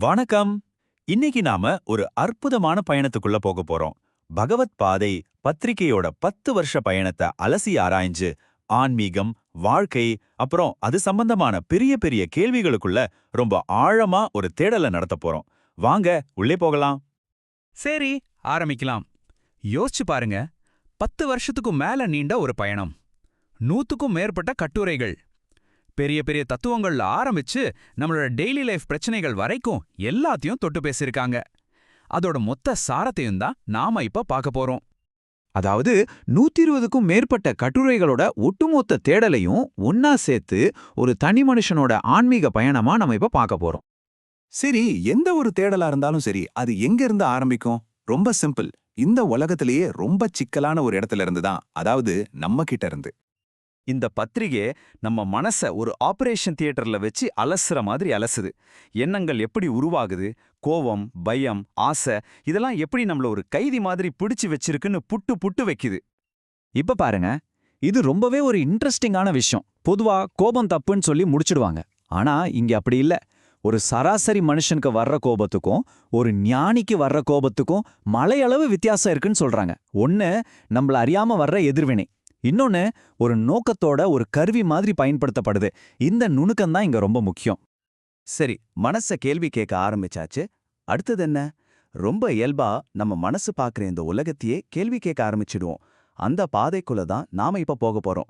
வணக்கம். இன்னைக்கு நாம ஒரு அற்புதமான பயணத்துக்குள்ள போக போறோம். பகவத் பாதை பத்திரிகையோட பத்து வருஷ பயணத்தை அலசி ஆராய்ஞ்சு ஆன்மீகம் வாழ்க்கை அப்புறம் அது சம்பந்தமான பெரிய பெரிய கேள்விகளுக்குள்ள ரொம்ப ஆழமா ஒரு தேடலை நடத்த போறோம். வாங்க உள்ளே போகலாம். சரி ஆரம்பிக்கலாம். யோசிச்சு பாருங்க. பத்து வருஷத்துக்கும் மேல நீண்ட ஒரு பயணம். நூத்துக்கும் மேற்பட்ட கட்டுரைகள். பெரிய பெரிய தத்துவங்கள்ல ஆரம்பிச்சு நம்மளோட டெய்லி லைஃப் பிரச்சனைகள் வரைக்கும் எல்லாத்தையும் தொட்டு பேசியிருக்காங்க. அதோட மொத்த சாரத்தையும் தான் நாம இப்ப பார்க்க போறோம். அதாவது நூத்தி இருபதுக்கும் மேற்பட்ட கட்டுரைகளோட ஒட்டுமொத்த தேடலையும் ஒன்னா சேர்த்து ஒரு தனி மனுஷனோட ஆன்மீக பயணமா நம்ம இப்ப பார்க்க போறோம். சரி எந்த ஒரு தேடலா இருந்தாலும் சரி அது எங்க இருந்து ஆரம்பிக்கும்? ரொம்ப சிம்பிள். இந்த உலகத்திலேயே ரொம்ப சிக்கலான ஒரு இடத்துல இருந்து தான் அதாவது நம்ம கிட்ட இருந்து. இந்த பத்திரிகை நம்ம மனச ஒரு ஆபரேஷன் தியேட்டர்ல வச்சு அலசுற மாதிரி அலசுது. எண்ணங்கள் எப்படி உருவாகுது? கோவம் பயம் ஆசை இதெல்லாம் எப்படி நம்மள ஒரு கைதி மாதிரி பிடிச்சு வச்சிருக்குன்னு புட்டு புட்டு வைக்குது. இப்ப பாருங்க இது ரொம்பவே ஒரு இன்ட்ரெஸ்டிங்கான விஷயம். பொதுவா கோபம் தப்புன்னு சொல்லி முடிச்சிடுவாங்க. ஆனா இங்க அப்படி இல்ல. ஒரு சராசரி மனுஷனுக்கு வர்ற கோபத்துக்கும் ஒரு ஞானிக்கு வர்ற கோபத்துக்கும் மலையளவு வித்தியாசம் இருக்குன்னு சொல்றாங்க. ஒன்னு நம்மள அறியாம வர்ற எதிர்வினை. இன்னொன்னு ஒரு நோக்கத்தோட ஒரு கருவி மாதிரி பயன்படுத்தப்படுது. இந்த நுணுக்கம் தான் இங்க ரொம்ப முக்கியம். சரி மனச கேள்வி கேட்க ஆரம்பிச்சாச்சு. அடுத்தது என்ன? ரொம்ப இயல்பா நம்ம மனசு பாக்குற இந்த உலகத்தையே கேள்வி கேட்க ஆரம்பிச்சிடுவோம். அந்த பாதைக்குள்ள தான் நாம இப்ப போக போறோம்.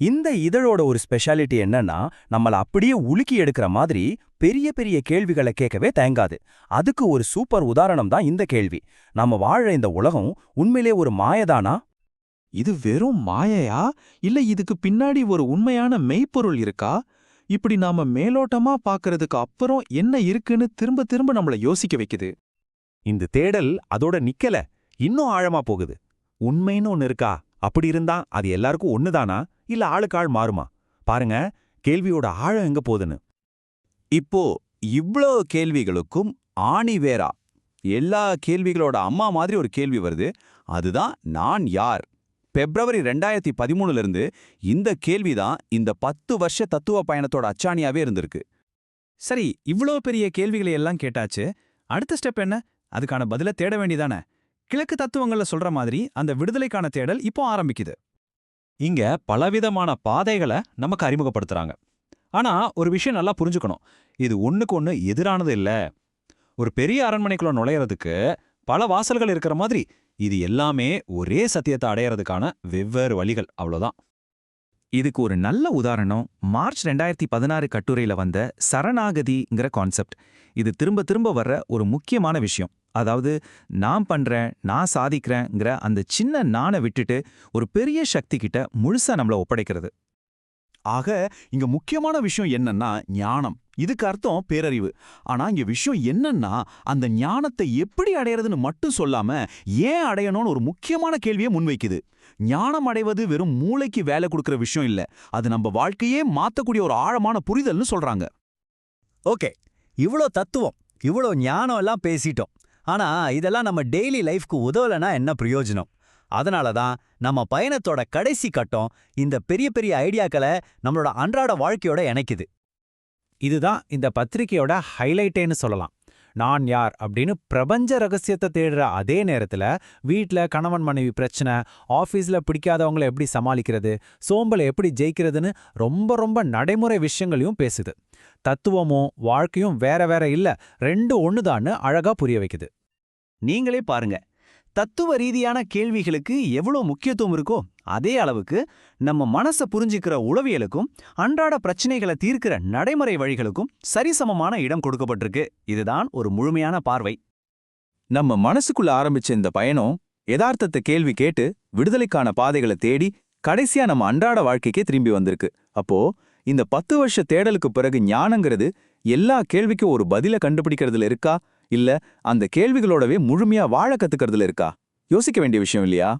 இந்த இதழோட ஒரு ஸ்பெஷாலிட்டி என்னன்னா நம்மள அப்படியே உலுக்கி எடுக்கிற மாதிரி பெரிய பெரிய கேள்விகளை கேட்கவே தயங்காது. அதுக்கு ஒரு சூப்பர் உதாரணம் தான் இந்த கேள்வி. நாம வாழ இந்த உலகம் உண்மையிலே ஒரு மாயதானா? இது வெறும் மாயையா? இல்ல இதுக்கு பின்னாடி ஒரு உண்மையான மெய்ப்பொருள் இருக்கா? இப்படி நாம மேலோட்டமா பாக்குறதுக்கு அப்புறம் என்ன இருக்குன்னு திரும்ப திரும்ப நம்மள யோசிக்க வைக்குது. இந்த தேடல் அதோட நிக்கல. இன்னும் ஆழமா போகுது. உண்மைன்னு ஒன்னு இருக்கா? அப்படி இருந்தா அது எல்லாருக்கும் ஒண்ணுதானா? இல்ல ஆளுக்கு ஆள் மாறுமா? பாருங்க கேள்வியோட ஆழம் எங்க போகுதுன்னு. இப்போ இவ்ளோ கேள்விகளுக்கும் ஆணி வேறா. எல்லா கேள்விகளோட அம்மா மாதிரி ஒரு கேள்வி வருது. அதுதான் நான் யார்? பிப்ரவரி ரெண்டாயிரத்தி பதிமூணுல இருந்து இந்த கேள்விதான் இந்த பத்து வருஷ தத்துவ பயணத்தோட அச்சாணியாவே இருந்திருக்கு. சரி இவ்ளோ பெரிய கேள்விகளை எல்லாம் கேட்டாச்சு அடுத்த ஸ்டெப் என்ன? அதுக்கான பதில தேட வேண்டியதானே? கிழக்கு தத்துவங்கள்ல சொல்ற மாதிரி அந்த விடுதலைக்கான தேடல் இப்போ ஆரம்பிக்குது. இங்க பலவிதமான பாதைகளை நமக்கு அறிமுகப்படுத்துறாங்க. ஆனா ஒரு விஷயம் நல்லா புரிஞ்சுக்கணும். இது ஒண்ணுக்கு ஒண்ணு எதிரானது இல்ல. ஒரு பெரிய அரண்மனைக்குள்ள நுழையறதுக்கு பல வாசல்கள் இருக்கிற மாதிரி இது எல்லாமே ஒரே சத்தியத்தை அடையறதுக்கான வெவ்வேறு வழிகள் அவ்வளோதான் இதுக்கு ஒரு நல்ல உதாரணம் மார்ச் ரெண்டாயிரத்தி பதினாறு கட்டுரையில வந்த சரணாகதிங்கிற கான்செப்ட். இது திரும்ப திரும்ப வர்ற ஒரு முக்கியமான விஷயம். அதாவது நான் பண்றேன் நான் சாதிக்கிறேங்கிற அந்த சின்ன நானை விட்டுட்டு ஒரு பெரிய சக்தி கிட்ட முழுசா நம்மள ஒப்படைக்கிறது. ஆக இங்க முக்கியமான விஷயம் என்னன்னா ஞானம். இதுக்கு அர்த்தம் பேரறிவு. ஆனா இங்க விஷயம் என்னன்னா அந்த ஞானத்தை எப்படி அடையறதுன்னு மட்டும் சொல்லாம ஏன் அடையணும்னு ஒரு முக்கியமான கேள்வியை முன்வைக்குது. ஞானம் அடைவது வெறும் மூளைக்கு வேலை கொடுக்கிற விஷயம் இல்ல. அது நம்ம வாழ்க்கையே மாத்தக்கூடிய ஒரு ஆழமான புரிதல்னு சொல்றாங்க. ஓகே. இவ்ளோ தத்துவம் இவ்ளோ ஞானம் எல்லாம் பேசிட்டோம். ஆனா இதெல்லாம் நம்ம டெய்லி லைஃப்க்கு உதவலைன்னா என்ன பிரயோஜனம்? அதனால தான் நம்ம பயணத்தோட கடைசி கட்டம் இந்த பெரிய பெரிய ஐடியாக்களை நம்மளோட அன்றாட வாழ்க்கையோட இணைக்குது. இதுதான் இந்த பத்திரிகையோட ஹைலைட்டேன்னு சொல்லலாம். நான் யார் அப்படின்னு பிரபஞ்ச ரகசியத்தை தேடுற அதே நேரத்துல வீட்ல கணவன் மனைவி பிரச்சனை ஆஃபீஸ்ல பிடிக்காதவங்கள எப்படி சமாளிக்கிறது சோம்பலை எப்படி ஜெயிக்கிறதுன்னு ரொம்ப ரொம்ப நடைமுறை விஷயங்களையும் பேசுது. தத்துவமும் வாழ்க்கையும் வேற வேற இல்ல ரெண்டு ஒண்ணுதான்னு அழகா புரிய வைக்குது. நீங்களே பாருங்க. தத்துவ ரீதியான கேள்விகளுக்கு எவ்வளோ முக்கியத்துவம் இருக்கோ அதே அளவுக்கு நம்ம மனச புரிஞ்சுக்கிற உளவியலுக்கும் அன்றாட பிரச்சனைகளை தீர்க்கிற நடைமுறை வழிகளுக்கும் சரிசமமான இடம் கொடுக்கப்பட்டிருக்கு. இதுதான் ஒரு முழுமையான பார்வை. நம்ம மனசுக்குள்ள ஆரம்பிச்ச இந்த பயணம் யதார்த்தத்தை கேள்வி கேட்டு விடுதலைக்கான பாதைகளை தேடி கடைசியா நம்ம அன்றாட வாழ்க்கைக்கே திரும்பி வந்திருக்கு. அப்போ இந்த பத்து வருஷ தேடலுக்கு பிறகு ஞானங்கிறது எல்லா கேள்விக்கும் ஒரு பதில கண்டுபிடிக்கிறதுல இருக்கா? இல்ல அந்த கேள்விகளோடவே முழுமையா வாழ கத்துக்கிறதுல இருக்கா? யோசிக்க வேண்டிய விஷயம் இல்லையா?